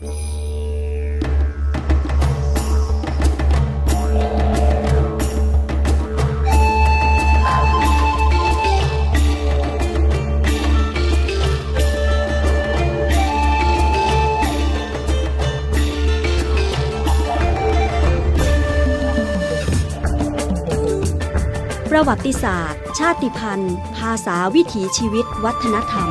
ประวัติศาสตร์ ชาติพันธุ์ ภาษาวิถีชีวิต วัฒนธรรม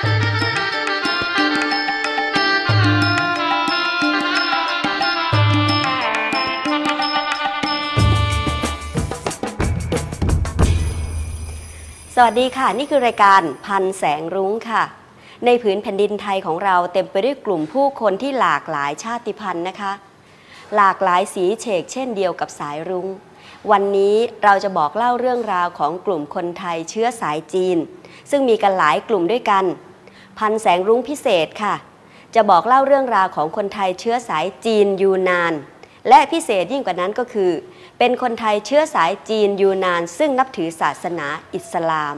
วัสดีค่ะ นี่คือรายการพันแสงรุ้งค่ะ ในผืนแผ่นดินไทยของเราเต็มไปด้วยกลุ่มผู้คนที่หลากหลายชาติพันธุ์นะคะ หลากหลายสีเฉกเช่นเดียวกับสายรุง้ง วันนี้เราจะบอกเล่าเรื่องราวของกลุ่มคนไทยเชื้อสายจีน ซึ่งมีกันหลายกลุ่มด้วยกัน พันแสงรุ้งพิเศษค่ะ จะบอกเล่าเรื่องราวของคนไทยเชื้อสายจีนยูนาน และพิเศษยิ่งกว่านั้นก็คือ เป็นคนไทยเชื้อสายจีนยูนาน ซึ่งนับถือศาสนาอิสลาม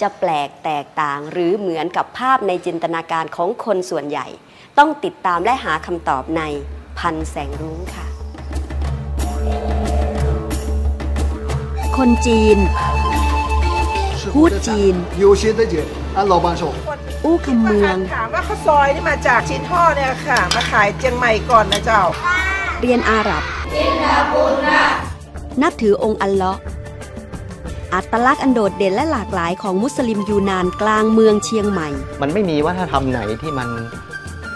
จะแปลกแตกต่างหรือเหมือนกับภาพในจินตนาการของคนส่วนใหญ่ ต้องติดตามและหาคำตอบในพันแสงรุ้งค่ะ คนจีน พูดจีน 有些的姐按老板说， อู้คำเมือง ถามว่าข้าวซอยนี่มาจากชิ้นท่อเนี่ยค่ะ มาขายเจียงใหม่ก่อนนะเจ้า เรียนอาหรับ นับถือองค์อัลเลาะห์อัตลักษณ์อันโดดเด่นและหลากหลายของมุสลิมยูนานกลางเมืองเชียงใหม่ มันไม่มีวัฒนธรรมไหนที่มัน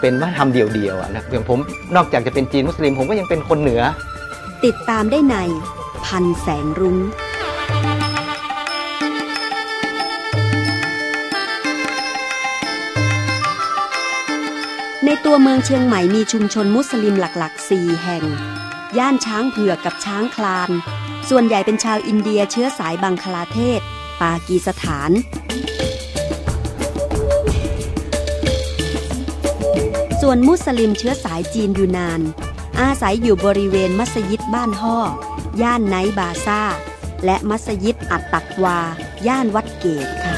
เป็นวัฒนธรรมเดียวๆอะนะอย่างผมนอกจากจะเป็นจีนมุสลิมผมก็ยังเป็นคนเหนือ ติดตามได้ในพันแสงรุง้ง ตัวเมืองเชียงใหม่มีชุมชนมุสลิมหลักๆ 4 แห่ง ย่านช้างเผือกกับช้างคลาน ส่วนใหญ่เป็นชาวอินเดียเชื้อสายบังคลาเทศ ปากีสถาน ส่วนมุสลิมเชื้อสายจีนยูนาน อาศัยอยู่บริเวณมัสยิดบ้านห่อย่านไนบาซ่า และมัสยิดอัตตักวา ย่านวัดเกตค่ะ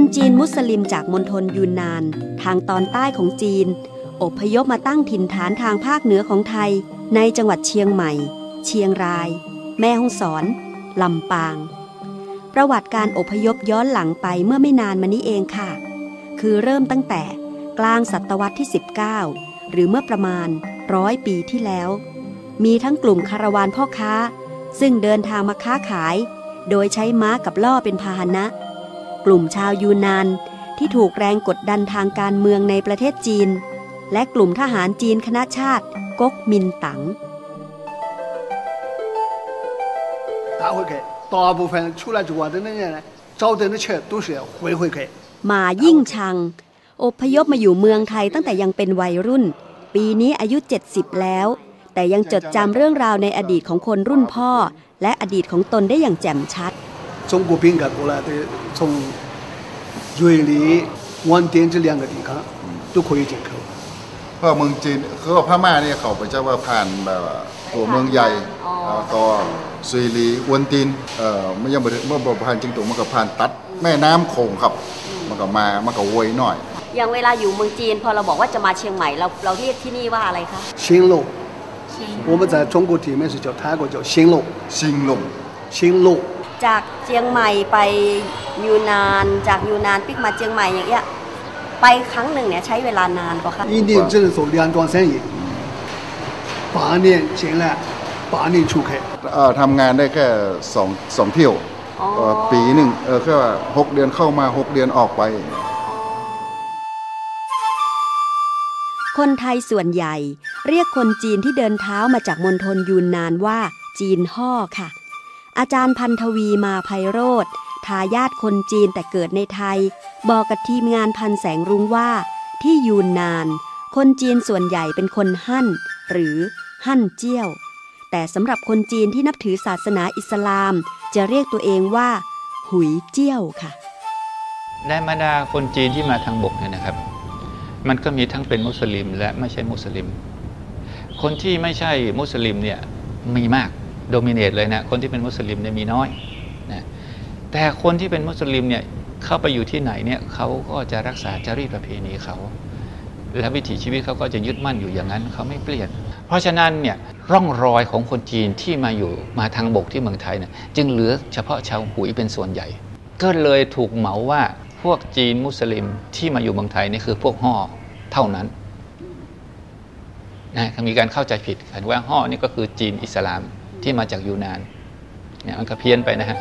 คนจีนมุสลิมจากมณฑลยูนนาน ทางตอนใต้ของจีน อพยพมาตั้งถิ่นฐานทางภาคเหนือของไทย ในจังหวัดเชียงใหม่ เชียงราย แม่ฮ่องสอน ลำปาง ประวัติการอพยพย้อนหลังไปเมื่อไม่นานมานี้เองค่ะ คือเริ่มตั้งแต่กลางศตวรรษที่ 19 หรือเมื่อประมาณร้อยปีที่แล้ว มีทั้งกลุ่มคาราวานพ่อค้า ซึ่งเดินทางมาค้าขาย โดยใช้ม้ากับล่อเป็นพาหนะ กลุ่มชาวยูนานที่ถูกแรงกดดันทางการเมืองในประเทศจีน และกลุ่มทหารจีนคณะชาติก๊กมินตั๋งมายิ่งชัง อพยพมาอยู่เมืองไทยตั้งแต่ยังเป็นวัยรุ่น ปีนี้อายุ 70 แล้ว แต่ยังจดจำเรื่องราวในอดีตของคนรุ่นพ่อ และอดีตของตนได้อย่างแจ่มชัด 中国饼干过来的，从瑞丽、湾点这两个地方都可以进口。 เพราะเมืองจีนคือว่าพม่าเนี่ยเขาไปเจ้าว่าผ่านแบบว่าตัวเมืองใหญ่แล้วก็ซุยลีอวนตินเอ่อไม่ยังบ่ถึงเมื่อบ่ผ่านจริงตัวมันก็ผ่านตัดแม่น้ำโขงครับ มันก็มามันก็วยหน่อย อย่างเวลาอยู่เมืองจีน พอเราบอกว่าจะมาเชียงใหม่เราเราเรียกที่นี่ว่าอะไรคะ 兴隆，我们在中国地面是叫泰国叫兴隆， ชิงลง 兴隆。 จากเชียงใหม่ไปยูนาน จากยูนานปิกมาเชียงใหม่อย่างเงี้ยไปครั้งหนึ่งเนี่ยใช้เวลานานกว่าคะ 一年只能做两桩生意，八年进来，八年出去。 เอ่อทำงานได้แค่สองสองเที่ยว อ๋อ เอ่อปีหนึ่งเออแค่ว่าหกเดือนเข้ามาหกเดือนออกไป คนไทยส่วนใหญ่ เรียกคนจีนที่เดินเท้ามาจากมณฑลยูนนานว่า จีนฮ่อค่ะ อาจารย์พันธวีมาไพโรธทายาทคนจีนแต่เกิดในไทย บอกกับทีมงานพันแสงรุ้งว่า ที่ยูนนาน คนจีนส่วนใหญ่เป็นคนฮั่น หรือฮั่นเจี้ยว แต่สำหรับคนจีนที่นับถือศาสนาอิสลาม จะเรียกตัวเองว่า หุยเจี้ยวค่ะในบรรดาคนจีนที่มาทางบกเนี่ยนะครับ มันก็มีทั้งเป็นมุสลิมและไม่ใช่มุสลิม คนที่ไม่ใช่มุสลิมเนี่ยมีมาก โดมิเนตเลยนะคนที่เป็นมุสลิมเนี่ยมีน้อยนะแต่คนที่เป็นมุสลิมเนี่ยเข้าไปอยู่ที่ไหนเนี่ยเขาก็จะรักษาจารีตประเพณีเขา และวิถีชีวิตเขาก็จะยึดมั่นอยู่อย่างนั้นเขาไม่เปลี่ยน เพราะฉะนั้นเนี่ยร่องรอยของคนจีนที่มาอยู่มาทางบกที่เมืองไทยเนี่ยจึงเหลือเฉพาะชาวหุยเป็นส่วนใหญ่ ก็เลยถูกเหมาว่าพวกจีนมุสลิมที่มาอยู่เมืองไทยนี่คือพวกห่อเท่านั้นนะมีการเข้าใจผิดกันว่าห่อนี่ก็คือจีนอิสลาม ที่มาจากยูนานเนี่ยมันก็เพี้ยนไปนะฮะ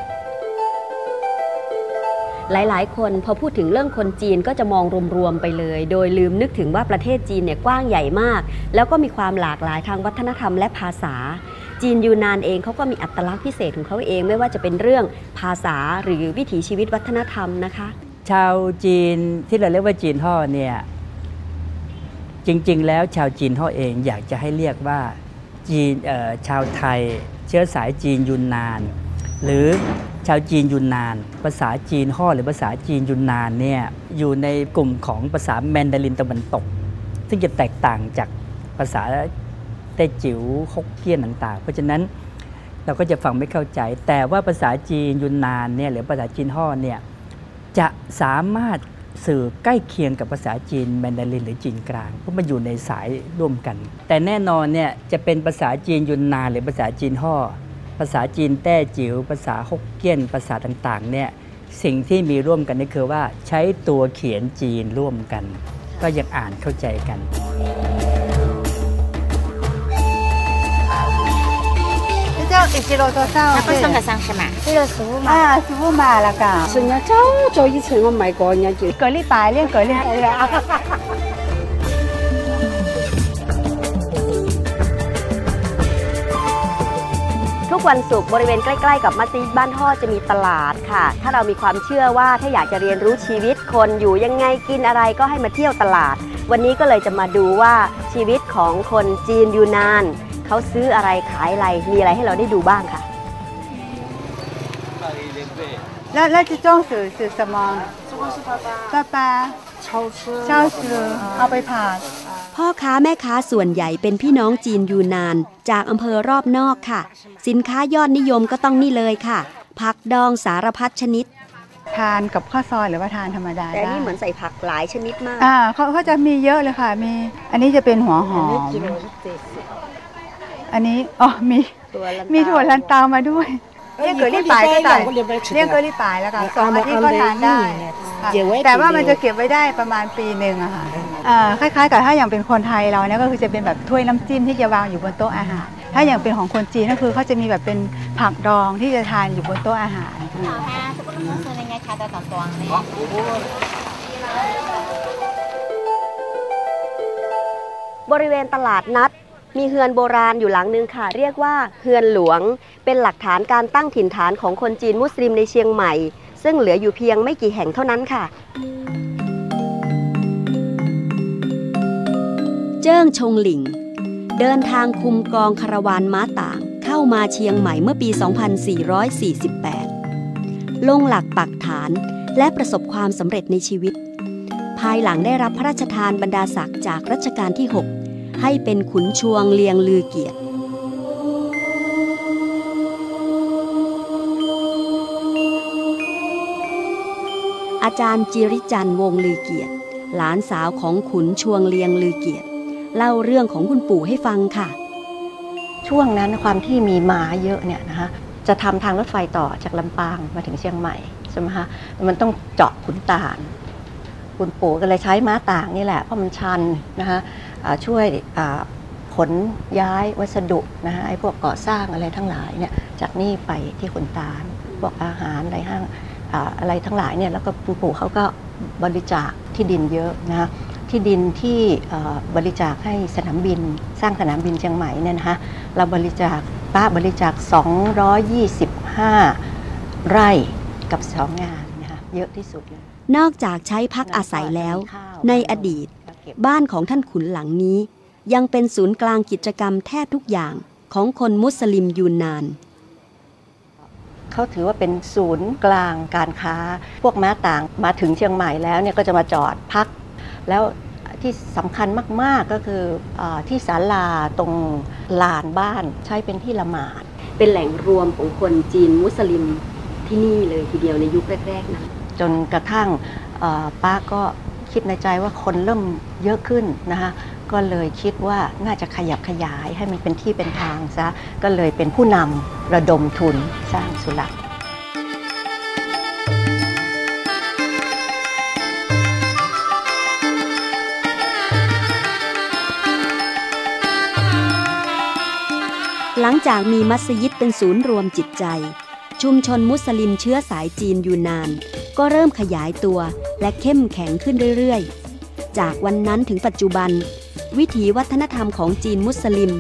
หลาย ๆ คนพอพูดถึงเรื่องคนจีนก็จะมองรวม ๆ ไปเลย โดยลืมนึกถึงว่าประเทศจีนเนี่ยกว้างใหญ่มาก แล้วก็มีความหลากหลายทางวัฒนธรรมและภาษา จีนยูนานเองเขาก็มีอัตลักษณ์พิเศษของเขาเอง ไม่ว่าจะเป็นเรื่องภาษาหรือวิถีชีวิตวัฒนธรรมนะคะ ชาวจีนที่เราเรียกว่าจีนห่อเนี่ยจริง ๆ แล้วชาวจีนห่อเองอยากจะให้เรียกว่า จีนชาวไทย เชื้อสายจีนยุนนาน หรือชาวจีนยุนนาน ภาษาจีนห่อหรือภาษาจีนยุนนานเนี่ยอยู่ในกลุ่มของภาษาแมนดารินตะวันตก ซึ่งจะแตกต่างจากภาษาแต้จิ๋วฮกเกี้ยนต่าง ๆ เพราะฉะนั้นเราก็จะฟังไม่เข้าใจ แต่ว่าภาษาจีนยุนนานเนี่ยหรือภาษาจีนห่อเนี่ยจะสามารถ สื่อใกล้เคียงกับภาษาจีนแมนดารินหรือจีนกลางเพราะมันอยู่ในสายร่วมกัน แต่แน่นอนเนี่ยจะเป็นภาษาจีนยุนนานหรือภาษาจีนห่อภาษาจีนแต้จิ๋วภาษาฮกเกี้ยนภาษาต่างๆเนี่ยสิ่งที่มีร่วมกันนี่คือว่าใช้ตัวเขียนจีนร่วมกัน ก็ยังอ่านเข้าใจกัน 一斤多多少？那会送得上是吗？这个十五码。啊，十五码了噶。是人家早早以前我买过，人家就隔离白练隔离黑了。 ทุกวันศุกร์บริเวณใกล้ ๆ กับมัสยิดบ้านท่อจะมีตลาดค่ะ ถ้าเรามีความเชื่อว่าถ้าอยากจะเรียนรู้ชีวิตคนอยู่ยังไงกินอะไรก็ให้มาเที่ยวตลาด วันนี้ก็เลยจะมาดูว่าชีวิตของคนจีนยูนาน เขาซื้ออะไรขายอะไรมีอะไรให้เราได้ดูบ้างค่ะแล้วแล้วจะจ้องสื่อสื่อสมองปลาปลาเช่าซื้อเอาไปผ่าน พ่อค้าแม่ค้าส่วนใหญ่เป็นพี่น้องจีนยูนาน จากอำเภอรอบนอกค่ะ สินค้ายอดนิยมก็ต้องนี่เลยค่ะ ผักดองสารพัดชนิดทานกับข้าวซอยหรือว่าทานธรรมดาแต่นี่เหมือนใส่ผักหลายชนิดมาก อ่าเขาเขาจะมีเยอะเลยค่ะ มี อันนี้จะเป็นหัวหอม อันนี้อ๋อมีมีถั่วลันเตามาด้วยเรียกเกลี่ปลายก็ได้เรียกเกลี่ปลายแล้วค่สองอาทิตย์ก็ทานได้ แต่ว่ามันจะเก็บไว้ได้ประมาณปีหนึ่งอะค่ะคล้ายๆกับถ้าอย่างเป็นคนไทยเราเนี่ยก็คือจะเป็นแบบถ้วยน้ำจิ้มที่จะวางอยู่บนโต๊ะอาหาร ถ้าอย่างเป็นของคนจีนก็คือเขาจะมีแบบเป็นผักดองที่จะทานอยู่บนโต๊ะอาหารบริเวณตลาดนัด มีเฮือนโบราณอยู่หลังนึงค่ะ เรียกว่าเฮือนหลวง เป็นหลักฐานการตั้งถิ่นฐานของคนจีนมุสลิมในเชียงใหม่ ซึ่งเหลืออยู่เพียงไม่กี่แห่งเท่านั้นค่ะ เจิ้งชงหลิง เดินทางคุมกองคาราวานม้าต่างเข้ามาเชียงใหม่เมื่อปี 2448 ลงหลักปักฐานและประสบความสำเร็จในชีวิต ภายหลังได้รับพระราชทานบรรดาศักดิ์จากรัชกาลที่ 6 ให้เป็นขุนชวงเลียงลือเกียรติอาจารย์จิริจันทร์วงลือเกียรติ หลานสาวของขุนชวงเลียงลือเกียรติ เล่าเรื่องของคุณปู่ให้ฟังค่ะ ช่วงนั้นความที่มีม้าเยอะเนี่ยนะคะจะทำทางรถไฟต่อจากลำปางมาถึงเชียงใหม่ใช่ไหมคะมันต้องเจาะขุนตาลคุณปู่ก็เลยใช้ม้าต่างนี่แหละเพราะมันชันนะคะ ช่วยอ่าขนย้ายวัสดุนะคะไอ้พวกก่อสร้างอะไรทั้งหลายเนี่ยจากนี่ไปที่ขุนตาลพวกอาหารอะไรห้างอ่าอะไรทั้งหลายเนี่ยแล้วก็คุณปู่เขาก็บริจาคที่ดินเยอะนะคะที่ดินที่เอ่อบริจาคให้สนามบิน สร้างสนามบินเชียงใหม่เนี่ยนะคะเราบริจาคป้าบริจาค 225 25ไร่กับสองงานนะคะเยอะที่สุดเลยนอกจากใช้พักอาศัยแล้ว ในอดีต บ้านของท่านขุนหลังนี้ ยังเป็นศูนย์กลางกิจกรรมแทบทุกอย่างของคนมุสลิมยูนนาน เขาถือว่าเป็นศูนย์กลางการค้า พวกม้าต่างมาถึงเชียงใหม่แล้วเนี่ยก็จะมาจอดพัก แล้วที่สำคัญมาก ๆ ก็คืออาที่ศาลาตรงลานบ้านใช้เป็นที่ละหมาด เป็นแหล่งรวมของคนจีนมุสลิมที่นี่เลยทีเดียวในยุคแรกๆนะจนกระทั่งเอ่อป้าก็ คิดในใจว่าคนเริ่มเยอะขึ้นนะคะก็เลยคิดว่าน่าจะขยับขยายให้มันเป็นที่เป็นทางซะก็เลยเป็นผู้นำระดมทุนสร้างสุเหรักหลังจากมีมัสยิดเป็นศูนย์รวมจิตใจ ชุมชนมุสลิมเชื้อสายจีนยูนาน ก็เริ่มขยายตัวและเข้มแข็งขึ้นเรื่อยๆ จากวันนั้นถึงปัจจุบัน วิถีวัฒนธรรมของจีนมุสลิม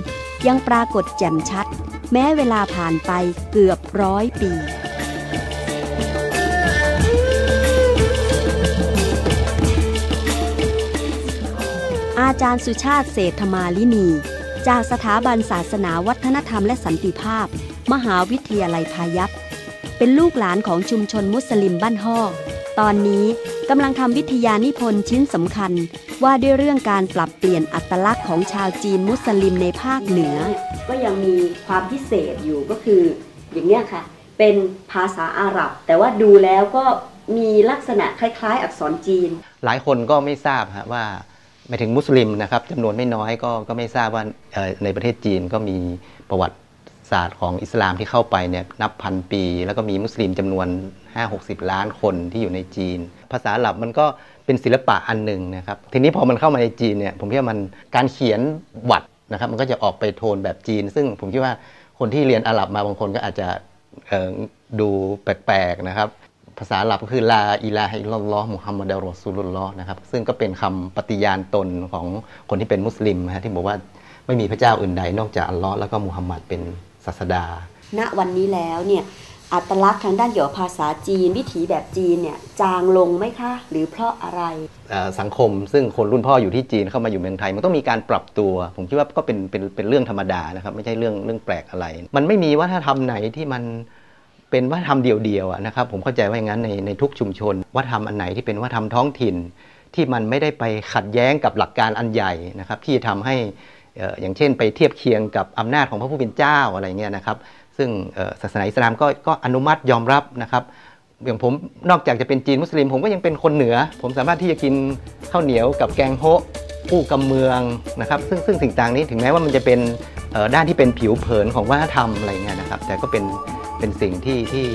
ยังปรากฏแจ่มชัด แม้เวลาผ่านไปเกือบร้อยปีอาจารย์สุชาติเศรษฐมาลินี จากสถาบันศาสนาวัฒนธรรมและสันติภาพ มหาวิทยาลัยพายัพ เป็นลูกหลานของชุมชนมุสลิมบ้านฮอกตอนนี้กำลังทำวิทยานิพนธ์ชิ้นสำคัญ ว่าด้วยเรื่องการปรับเปลี่ยนอัตลักษณ์ของชาวจีนมุสลิมในภาคเหนือ ก็ยังมีความพิเศษอยู่ก็คือ อย่างนี้ค่ะ เป็นภาษาอาหรับ แต่ว่าดูแล้วก็มีลักษณะคล้าย ๆ อักษรจีน หลายคนก็ไม่ทราบฮะว่าหมายถึงมุสลิมนะครับจำนวนไม่น้อยก็ก็ไม่ทราบว่าเอ่อในประเทศจีนก็มีประวัติ ศาสตร์ของอิสลามที่เข้าไปเนี่ยนับพันปี แล้วก็มีมุสลิมจำนวน 5-60 ล้านคนที่อยู่ในจีน ภาษาอาหรับมันก็เป็นศิลปะอันหนึ่งนะครับทีนี้พอมันเข้ามาในจีนเนี่ยผมคิดว่ามันการเขียนวัดนะครับมันก็จะออกไปโทนแบบจีน ซึ่งผมคิดว่าคนที่เรียนอาหรับมาบางคนก็อาจจะดูแปลกๆนะครับภาษาอาหรับก็คือลาอิลาฮิลลลอฮ์มุฮัมมัดอัลรอซูลุลลอฮ์นะครับซึ่งก็เป็นคำปฏิญาณตนของคนที่เป็นมุสลิมนะฮะที่บอกว่าไม่มีพระเจ้าอื่นใดนอกจากอัลลอฮ์แล้วก็มุฮัมมัดเป็น ศาสดา ณวันนี้แล้วเนี่ยอัตลักษณ์ทางด้านเกี่ยวกับภาษาจีน วิถีแบบจีนเนี่ยจางลงไหมคะ หรือเพราะอะไรเอ่อสังคมซึ่งคนรุ่นพ่ออยู่ที่จีนเข้ามาอยู่เมืองไทย มันต้องมีการปรับตัว ผมคิดว่าก็เป็นเป็นเป็นเรื่องธรรมดานะครับไม่ใช่เรื่องเรื่องแปลกอะไร มันไม่มีวัฒนธรรมไหนที่มันเป็นวัฒนธรรมเดียวๆอะนะครับผมเข้าใจว่าอย่างนั้นในในทุกชุมชน วัฒนธรรมอันไหนที่เป็นวัฒนธรรมท้องถิ่น ที่มันไม่ได้ไปขัดแย้งกับหลักการอันใหญ่นะครับที่จะทำให้เอย่างเช่น ไปเทียบเคียงกับอำนาจของพระผู้เป็นเจ้าอะไรเงี้ยนะครับ ซึ่งศาสนาอิสลามก็ก็อนุมัติยอมรับนะครับอย่างผมนอกจากจะเป็นจีนมุสลิม ผมก็ยังเป็นคนเหนือ ผมสามารถที่จะกินข้าวเหนียวกับแกงโฮะคู่กำเมืองนะครับ ซึ่งซึ่งสิ่งต่างนี้ถึงแม้ว่ามันจะเป็นด้านที่เป็นผิวเผินของวัฒนธรรมอะไรเงี้ยนะครับ แต่ก็เป็นเป็นสิ่งที่ที่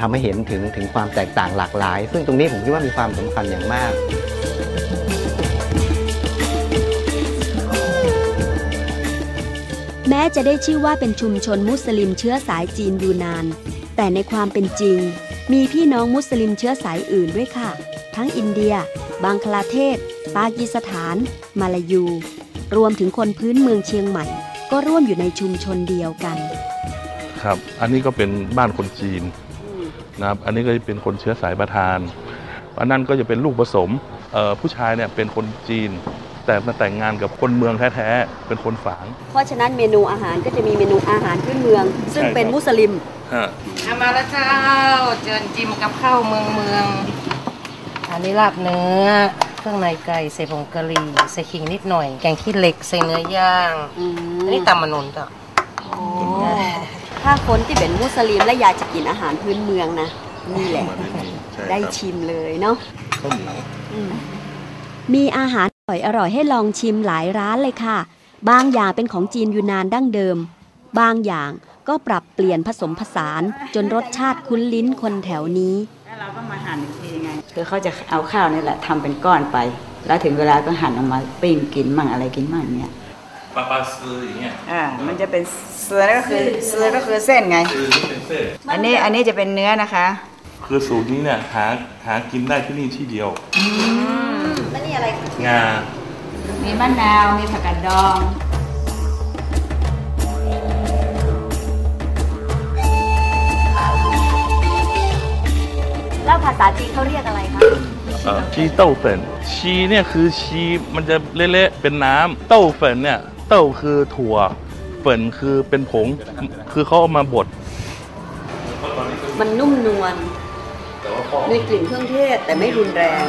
ทำให้เห็นถึงถึงความแตกต่างหลากหลาย ซึ่งตรงนี้ผมคิดว่ามีความสำคัญอย่างมาก ม้จะได้ชื่อว่าเป็นชุมชนมุสลิมเชื้อสายจีนยูนาน แต่ในความเป็นจริง มีพี่น้องมุสลิมเชื้อสายอื่นด้วยค่ะ ทั้งอินเดีย บังคลาเทศ ปากีสถาน มาลายู รวมถึงคนพื้นเมืองเชียงใหม่ ก็ร่วมอยู่ในชุมชนเดียวกัน ครับ อันนี้ก็เป็นบ้านคนจีนนะครับ อันนี้ก็จะเป็นคนเชื้อสายประธาน อันนั้นก็จะเป็นลูกผสมผู้ชายเนี่ยเป็นคนจีน แต่มาแต่งงานกับคนเมืองแท้ๆ เป็นคนฝาง เพราะฉะนั้นเมนูอาหารก็จะมีเมนูอาหารพื้นเมือง ซึ่งเป็นมุสลิมฮะเอามาแล้วเจ้าเจิญจิมกับข้าวเมืองเมือง อันนี้ลาบเนื้อเครื่องในไก่ใส่ผงกะหรี่ใส่ขิงนิดหน่อย แกงขี้เหล็กใส่เนื้อย่างอันนี้ตำมะนุนจ้ะถ้าคนที่เป็นมุสลิมและอยากจะกินอาหารพื้นเมืองนะนี่แหละได้ชิมเลยเนาะข้าวเหนียวมีอาหาร อร่อยๆให้ลองชิมหลายร้านเลยค่ะ บางอย่างเป็นของจีนยูนานดั้งเดิม บางอย่างก็ปรับเปลี่ยนผสมผสานจนรสชาติคุ้นลิ้นคนแถวนี้ แล้วเราก็มาหั่นอีกทีไง คือเขาจะเอาข้าวนี่แหละทำเป็นก้อนไป แล้วถึงเวลาก็หั่นออกมาปิ้งกินมั่งอะไรกินมั่งเนี่ยปลาปลาซื้ออย่างเงี้ย อ่า มันจะเป็นเสือก็คือเสือก็คือเส้นไงคือเป็นเส้น อันนี้อันนี้จะเป็นเนื้อนะคะ คือสูตรนี้เนี่ยหาหากินได้ที่นี่ที่เดียวแล้ มีอะไรงา มีมะนาว มีผักกาดดอง แล้วภาษาจีนเขาเรียกอะไรคะ เออชีเต้าฝฟินชีเนี่ยคือชีมันจะเละๆเป็นน้ำเต้าฝนเนี่ย เต้าคือถั่วเฟินคือเป็นผง คือเขาเอามาบด มันนุ่มนวลมีกลิ่นเครื่องเทศแต่ไม่รุนแรง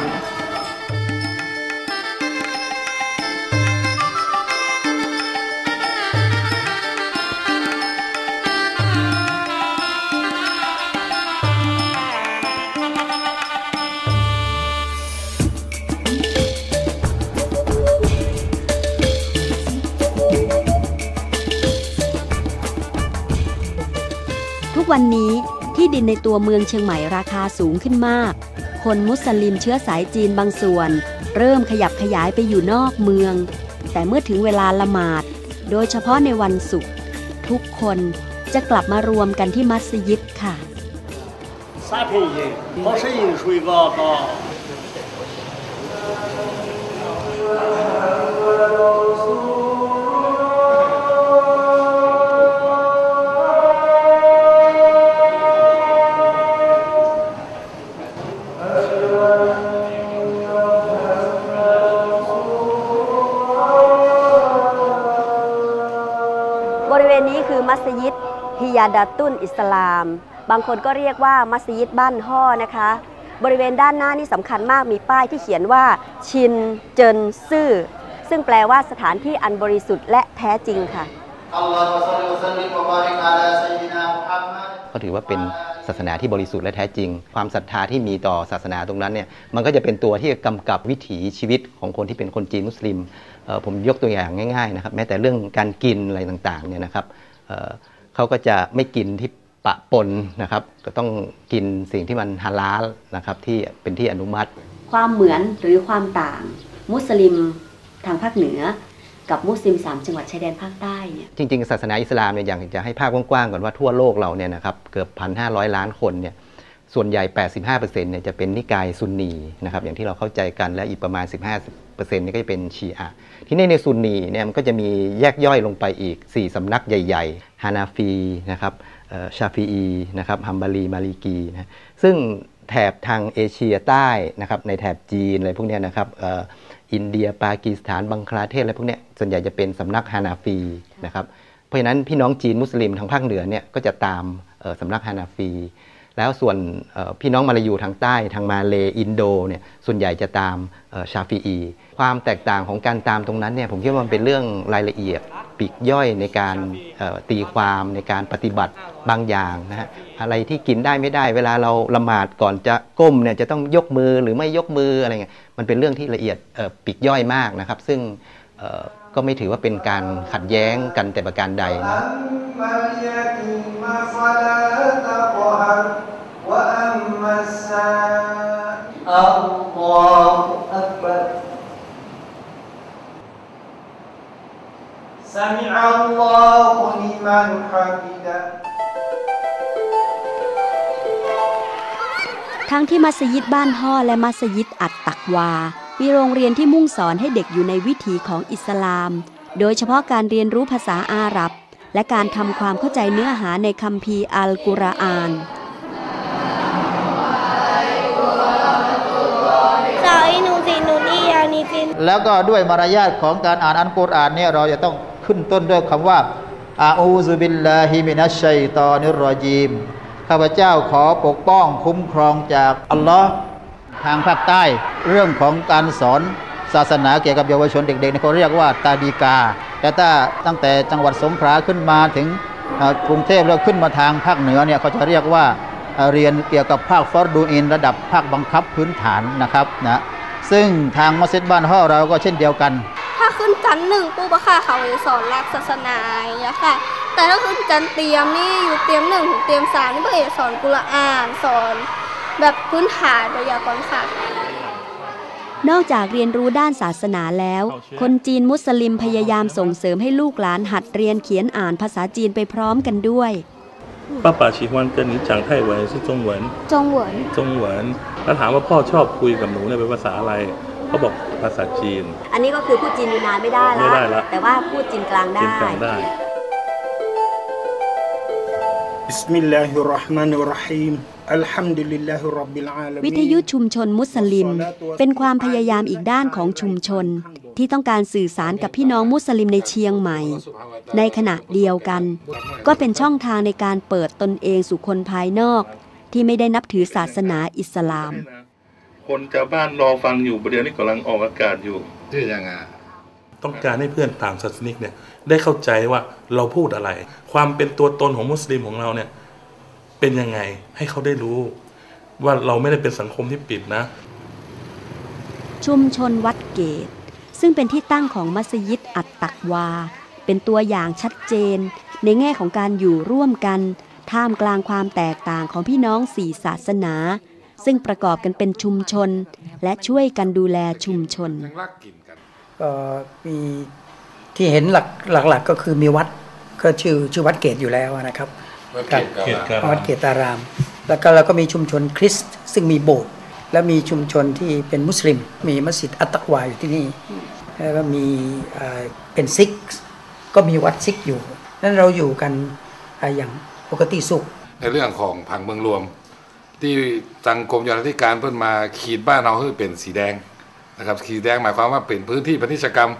กวันนี้ที่ดินในตัวเมืองเชียงใหม่ราคาสูงขึ้นมาก คนมุสลิมเชื้อสายจีนบางส่วน เริ่มขยับขยายไปอยู่นอกเมือง แต่เมื่อถึงเวลาละหมาด โดยเฉพาะในวันศุกร์ทุกคนจะกลับมารวมกันที่มัสยิดค่ะสาเพียงเพราะใช้ยินชุยก็ก็า สยิดฮิยาดาตุนอิสลาม บางคนก็เรียกว่ามัสยิดบ้านห่อนะคะ บริเวณด้านหน้านี่สำคัญมากมีป้ายที่เขียนว่า ชินเจินซื่อ ซึ่งแปลว่าสถานที่อันบริสุทธิ์และแท้จริงค่ะก็ถือว่าเป็นศาสนาที่บริสุทธิ์และแท้จริง ความศรัทธาที่มีต่อศาสนาตรงนั้นเนี่ยมันก็จะเป็นตัวที่กำกับวิถีชีวิตของคนที่เป็นคนจีนมุสลิมผมยกตัวอย่างง่ายๆนะครับแม้แต่เรื่องการกินอะไรต่างๆเนี่ยนะครับ เอ่อเขาก็จะไม่กินที่ปะปนนะครับ ก็ต้องกินสิ่งที่มันฮาลาลนะครับที่เป็นที่อนุมัติ ความเหมือนหรือความต่าง มุสลิมทางภาคเหนือ กับมุสลิมสามจังหวัดชายแดนภาคใต้เนี่ยจริงๆ ศาสนาอิสลามเนี่ยอย่างจะให้ภาพกว้างๆก่อนว่าทั่วโลกเราเนี่ยนะครับเกือบ1,500ล้านคนเนี่ยส่วนใหญ่ 85%เนี่ยจะเป็นนิกายซุนนีนะครับอย่างที่เราเข้าใจกันและอีกประมาณ 15% เนี่ก็จะเป็นชีอะที่นี่ในซุนนีเนี่ยมันก็จะมีแยกย่อยลงไปอีก 4 สำนักใหญ่ๆฮานาฟีนะครับชาฟีอีนะครับฮัมบารีมาลีกีนะซึ่งแถบทางเอเชียใต้นะครับในแถบจีนอะไรพวกเนี้ยนะครับอ,อินเดียปากีสถานบังคลาเทศอะไรพวกเนี้ยส่วนใหญ่จะเป็นสำนักฮานาฟีนะครับเพราะฉะนั้นพี่น้องจีนมุสลิมทางภาคเหนือเนี่ยก็จะตามสำนักฮานาฟี แล้วส่วนพี่น้องมาลายูทางใต้ทางมาเลอินโดเนี่ยส่วนใหญ่จะตามชาฟีอี ความแตกต่างของการตามตรงนั้นเนี่ยผมคิดว่ามันเป็นเรื่องรายละเอียดปีกย่อยในการตีความในการปฏิบัติบางอย่างนะฮะอะไรที่กินได้ไม่ได้ เวลาเราละหมาดก่อนจะก้มเนี่ยจะต้องยกมือหรือไม่ยกมืออะไรเงี้ยมันเป็นเรื่องที่ละเอียดปีกย่อยมากนะครับ ซึ่งก็ไม่ถือว่าเป็นการขัดแย้งกันแต่ประการใดนะ اليتيم فلا تقهر وأما السائل الله أكبر سمع الله لمن حمده ทั้งที่มัสยิดบ้านห่อและมัสยิดอัดตักวา มีโรงเรียนที่มุ่งสอนให้เด็กอยู่ในวิถีของอิสลาม โดยเฉพาะการเรียนรู้ภาษาอาหรับ และการทำความเข้าใจเนื้อหาในคัมภีร์อัลกุรอานสาวอินูจินูนี่ยานีจินแล้วก็ด้วยมารยาทของการอ่านอันกุรอานเนี่ยเราจะต้องขึ้นต้นด้วยคำว่าอาอูซุบิลลาฮิมินัชชัยตอนิรรอจีมข้าพเจ้าขอปกป้องคุ้มครองจากอัลลอฮ์ทางภาคใต้ เรื่องของการสอนศาสนาเกี่ยวกับเยาวชนเด็กๆเนี่ยเขาเรียกว่าตาดีกา แต่ถ้าตั้งแต่จังหวัดสงขลาขึ้นมาถึงกรุงเทพแล้วขึ้นมาทางภาคเหนือเนี่ยเขาจะเรียกว่าเรียนเกี่ยวกับภาคฟอร์ดูอิน ระดับภาคบังคับพื้นฐานนะครับนะซึ่งทางมัสยิดบ้านห่อเราก็เช่นเดียวกัน ถ้าขึ้นจันหนึ่งปุ๊บค่ะเขาจะสอนหลักศาสนาอย่างนี้ค่ะ แต่ถ้าขึ้นจันเตรียมนี่อยู่เตรียมหนึ่งถึงเตรียมสามนี่พระเอสอนกุรอานสอนแบบพื้นฐานไวยากรณ์ศาสตร์ นอกจากเรียนรู้ด้านศาสนาแล้ว คนจีนมุสลิมพยายามส่งเสริมให้ลูกหลานหัดเรียนเขียนอ่านภาษาจีนไปพร้อมกันด้วย ป้าป๋า喜欢跟你讲泰文是中文จงเหวิน 中文แล้วถามว่าพ่อชอบคุยกับหนูเนี่ยเป็นภาษาอะไรเขาบอกภาษาจีน อันนี้ก็คือพูดจีนยูนานไม่ได้ ไม่ได้ละ แต่ว่าพูดจีนกลางได้ จีนกลางได้ بسم الله الرحمن الرحيم วิทยุชุมชนมุสลิม เป็นความพยายามอีกด้านของชุมชน ที่ต้องการสื่อสารกับพี่น้องมุสลิมในเชียงใหม่ ในขณะเดียวกัน ก็เป็นช่องทางในการเปิดตนเองสู่คนภายนอก ที่ไม่ได้นับถือศาสนาอิสลาม คนชาวบ้านรอฟังอยู่ประเดี๋ยวนี้กำลังออกอากาศอยู่ชื่อยังไงต้องการให้เพื่อนต่างศาสนิกเนี่ยได้เข้าใจว่าเราพูดอะไร ความเป็นตัวตนของมุสลิมของเราเนี่ย เป็นยังไงให้เขาได้รู้ ว่าเราไม่ได้เป็นสังคมที่ปิดนะ ชุมชนวัดเกต ซึ่งเป็นที่ตั้งของมัสยิดอัตตักวา เป็นตัวอย่างชัดเจน ในแง่ของการอยู่ร่วมกัน ท่ามกลางความแตกต่างของพี่น้องสี่ศาสนา ซึ่งประกอบกันเป็นชุมชน และช่วยกันดูแลชุมชนก็มีที่เห็นหลักหลักๆก็คือมีวัดก็ชื่อชื่อวัดเกตอยู่แล้วนะครับ วัดเกตครับการามวัดเกตาราม แล้วก็เราก็มีชุมชนคริสต์ซึ่งมีโบสถ์และมีชุมชนที่เป็นมุสลิม มีมัสยิดอัตตักวาอยู่ที่นี่แล้วก็มีเอ่อเป็นซิกก็มีวัดซิกอยู่นั้นเราอยู่กันอ่าอย่างปกติสุข ในเรื่องของผังเมืองรวม ที่สังคมยานธิการเพิ่นมาขีดบ้านเราให้เป็นสีแดงนะครับสีแดงหมายความว่าเป็นพื้นที่พนิชกรรม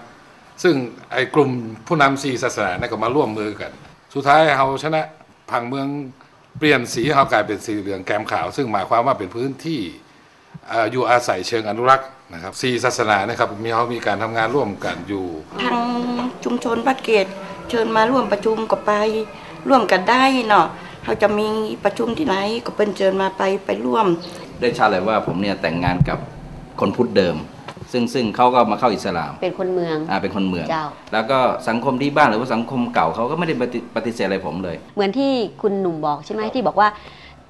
ซึ่งไอ้กลุ่มผู้นำสีศาสนาเนี่ยก็มาร่วมมือกัน สุดท้ายเราชนะ ผังเมืองเปลี่ยนสีเรากลายเป็นสีเหลืองแกมขาว ซึ่งหมายความว่าเป็นพื้นที่เอ่ออยู่อาศัยเชิงอนุรักษ์นะครับสีศาสนานะครับมีเขามีการทำงานร่วมกันอยู่ทางชุมชนวัดเกตเชิญมาร่วมประชุมก็ไปร่วมกันได้เนาะเขาจะมีประชุมที่ไหนก็เป็นเชิญมาไปไปร่วม ได้ชัดเลยว่าผมเนี่ยแต่งงานกับคนพุทธเดิม ซึ่งซึ่งเขาก็มาเข้าอิสลาม เป็นคนเมืองอ่าเป็นคนเมือง เจ้า แล้วก็สังคมที่บ้านหรือว่าสังคมเก่าเขาก็ไม่ได้ปฏิปฏิเสธอะไรผมเลย เหมือนที่คุณหนุ่มบอกใช่ไหมที่บอกว่า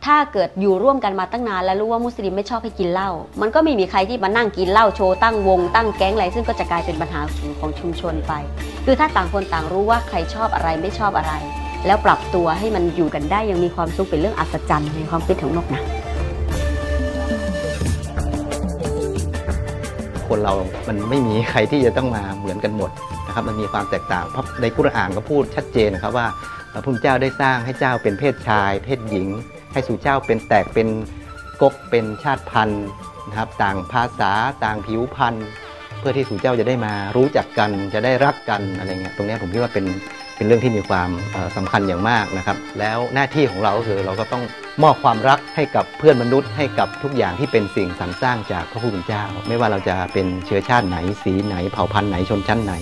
ถ้าเกิดอยู่ร่วมกันมาตั้งนานแล้วรู้ว่ามุสลิมไม่ชอบให้กินเหล้ามันก็ไม่มีใครที่มานั่งกินเหล้าโชว์ตั้งวงตั้งแก๊งอะไรซึ่งก็จะกลายเป็นปัญหาของชุมชนไป คือถ้าต่างคนต่างรู้ว่าใครชอบอะไรไม่ชอบอะไร แล้วปรับตัวให้มันอยู่กันได้อยังมีความสุขเป็นเรื่องอัศจรรย์ในความคิดของนกนะ คนเรามันไม่มีใครที่จะต้องมาเหมือนกันหมดนะครับมันมีความแตกต่างเพราะในกุรอานก็พูดชัดเจนนะครับว่าพระพุทธเจ้าได้สร้างให้เจ้าเป็นเพศชาย เพศหญิง ให้สู่เจ้าเป็นแตกเป็นกกเป็นชาติพันธุ์นะครับต่างภาษาต่างผิวพันธุ์เพื่อที่สู่เจ้าจะได้มารู้จักกันจะได้รักกันอะไรเงี้ยตรงเนี้ยผมคิดว่าเป็น เป็นเรื่องที่มีความเอ่อสำคัญอย่างมากนะครับ แล้วหน้าที่ของเราก็คือเราก็ต้องมอบความรักให้กับเพื่อนมนุษย์ ให้กับทุกอย่างที่เป็นสิ่งสรรสร้างจากพระผู้เป็นเจ้า ไม่ว่าเราจะเป็นเชื้อชาติไหนสีไหน เผ่าพันธุ์ไหนชนชั้นไหน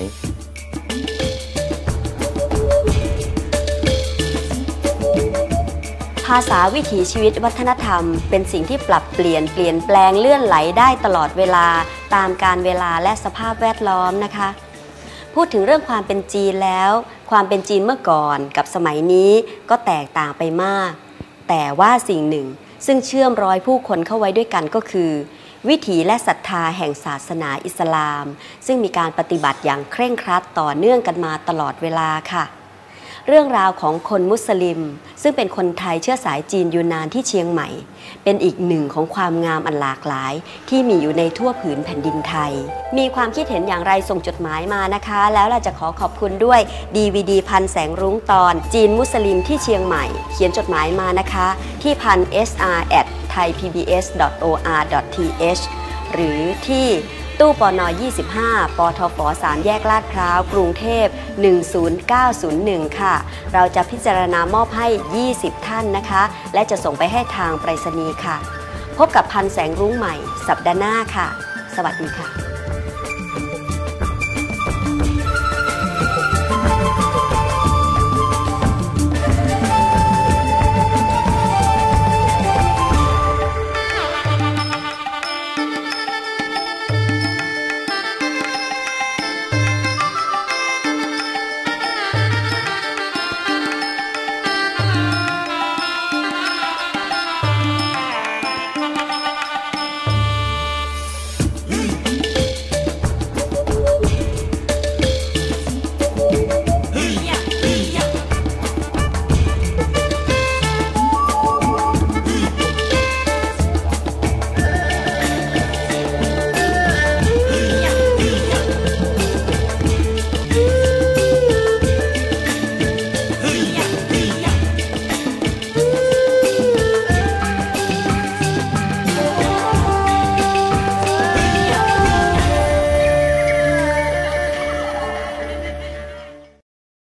ภาษาวิถีชีวิตวัฒนธรรม เป็นสิ่งที่ปรับเปลี่ยนเปลี่ยนแปลงเลื่อนไหลได้ตลอดเวลาตามการเวลาและสภาพแวดล้อมนะคะ พูดถึงเรื่องความเป็นจีนแล้ว ความเป็นจีนเมื่อก่อนกับสมัยนี้ก็แตกต่างไปมาก แต่ว่าสิ่งหนึ่งซึ่งเชื่อมร้อยผู้คนเข้าไว้ด้วยกันก็คือ วิถีและศรัทธาแห่งศาสนาอิสลาม ซึ่งมีการปฏิบัติอย่างเคร่งครัดต่อเนื่องกันมาตลอดเวลาค่ะ เรื่องราวของคนมุสลิม ซึ่งเป็นคนไทยเชื้อสายจีนอยูนนานที่เชียงใหม่ เป็นอีกหนึ่งของความงามอันหลากหลาย ที่มีอยู่ในทั่วผืนแผ่นดินไทย มีความคิดเห็นอย่างไรส่งจดหมายมานะคะ แล้วเราจะขอขอบคุณด้วย DVD พันแสงรุ้งตอน จีนมุสลิมที่เชียงใหม่ เขียนจดหมายมานะคะ ที่พัน sr at thaipbs.or.th หรือที่ ตู้ปอนอ25 ปทฟ3 แยกลาดพร้าว กรุงเทพ 10901 ค่ะ เราจะพิจารณามอบให้ 20 ท่านนะคะ และจะส่งไปให้ทางไปรษณีย์ค่ะ พบกับพันแสงรุ้งใหม่ สัปดาห์หน้าค่ะ สวัสดีค่ะ